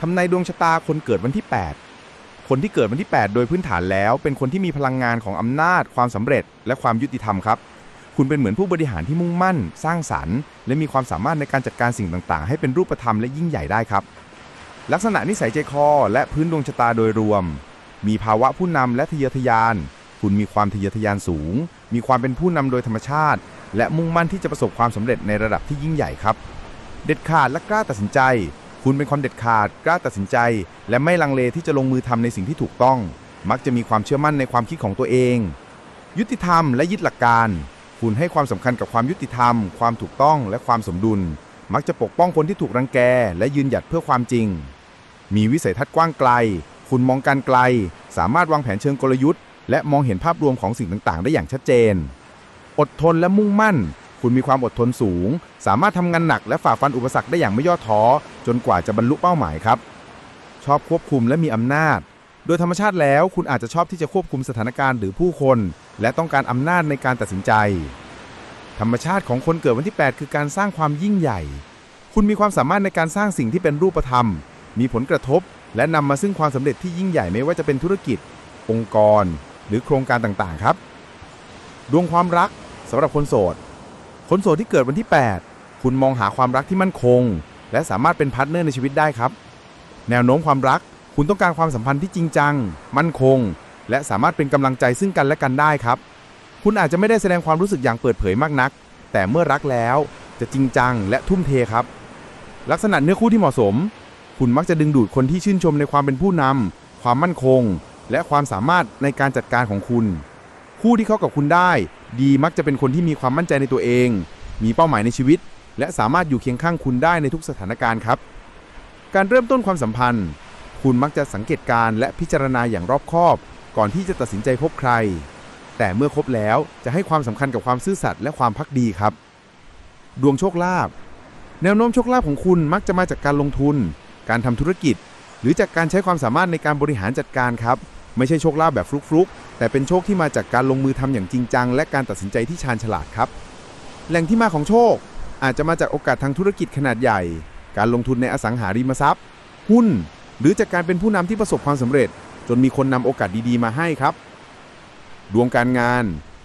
ทำนายดวงชะตาคนเกิดวันที่ 8 คนที่เกิดวันที่ 8 โดยพื้นฐานแล้ว เป็นคนที่มีพลังงานของอำนาจ ความสำเร็จ และความยุติธรรมครับ คุณเป็นเหมือนผู้บริหารที่มุ่งมั่น สร้างสรรค์ และมีความสามารถในการจัดการสิ่งต่าง ๆ ให้เป็นรูปธรรมและยิ่งใหญ่ได้ครับ ลักษณะนิสัยใจคอ และพื้นดวงชะตาโดยรวม มีภาวะผู้นำและทะเยอทะยาน คุณมีความทะเยอทะยานสูง มีความเป็นผู้นำโดยธรรมชาติ และมุ่งมั่นที่จะประสบความสำเร็จในระดับที่ยิ่งใหญ่ครับ เด็ดขาดและกล้าตัดสินใจ คุณเป็นคนเด็ดขาด กล้าตัดสินใจ และไม่ลังเลที่จะลงมือทำในสิ่งที่ถูกต้อง มักจะมีความเชื่อมั่นในความคิดของตัวเอง ยุติธรรมและยึดหลักการ คุณให้ความสำคัญกับความยุติธรรม ความถูกต้องและความสมดุล มักจะปกป้องคนที่ถูกรังแก และยืนหยัดเพื่อความจริง มีวิสัยทัศน์กว้างไกล คุณมองการไกล สามารถวางแผนเชิงกลยุทธ์ และมองเห็นภาพรวมของสิ่งต่างๆ ได้อย่างชัดเจน อดทนและมุ่งมั่น คุณมีความอดทนสูง สามารถทำงานหนักและฝ่าฟันอุปสรรคได้อย่างไม่ย่อท้อ จนกว่าจะบรรลุเป้าหมายครับ ชอบควบคุมและมีอำนาจ โดยธรรมชาติแล้วคุณอาจจะชอบที่จะควบคุมสถานการณ์หรือผู้คน และต้องการอำนาจในการตัดสินใจ ธรรมชาติของคนเกิดวันที่ 8 คือการสร้างความยิ่งใหญ่ คุณมีความสามารถในการสร้างสิ่งที่เป็นรูปธรรม มีผลกระทบ และนำมาซึ่งความสำเร็จที่ยิ่งใหญ่ไม่ว่าจะเป็นธุรกิจ องค์กร หรือโครงการต่างๆ ครับ ดวงความรักสำหรับคนโสด คนโสดที่เกิดวันที่ 8 คุณมองหาความรักที่มั่นคง และสามารถเป็นพาร์ทเนอร์ในชีวิตได้ครับ แนวโน้มความรัก คุณต้องการความสัมพันธ์ที่จริงจัง มั่นคง และสามารถเป็นกำลังใจซึ่งกันและกันได้ครับ คุณอาจจะไม่ได้แสดงความรู้สึกอย่างเปิดเผยมากนัก แต่เมื่อรักแล้วจะจริงจังและทุ่มเทครับ ลักษณะเนื้อคู่ที่เหมาะสม คุณมักจะดึงดูดคนที่ชื่นชมในความเป็นผู้นำความมั่นคง และความสามารถในการจัดการของคุณ คู่ที่เข้ากับคุณได้ ดีมักจะเป็นคนที่มีความมั่นใจในตัวเอง มีเป้าหมายในชีวิต และสามารถอยู่เคียงข้างคุณได้ในทุกสถานการณ์ครับ การเริ่มต้นความสัมพันธ์ คุณมักจะสังเกตการณ์และพิจารณาอย่างรอบคอบ ก่อนที่จะตัดสินใจคบใคร แต่เมื่อคบแล้วจะให้ความสำคัญกับความซื่อสัตย์และความพักดีครับ ดวงโชคลาภแนวโน้มโชคลาภของคุณมักจะมาจากการลงทุน การทำธุรกิจ หรือจากการใช้ความสามารถในการบริหารจัดการครับ ไม่ใช่โชคลาภแบบฟลุกๆ แต่เป็นโชคที่มาจากการลงมือทำอย่างจริงจัง และการตัดสินใจที่ชาญฉลาดครับ แหล่งที่มาของโชค อาจจะมาจากโอกาสทางธุรกิจขนาดใหญ่ การลงทุนในอสังหาริมทรัพย์ หุ้น หรือจากการเป็นผู้นำที่ประสบความสำเร็จ จนมีคนนำโอกาสดีๆมาให้ครับ ดวงการงาน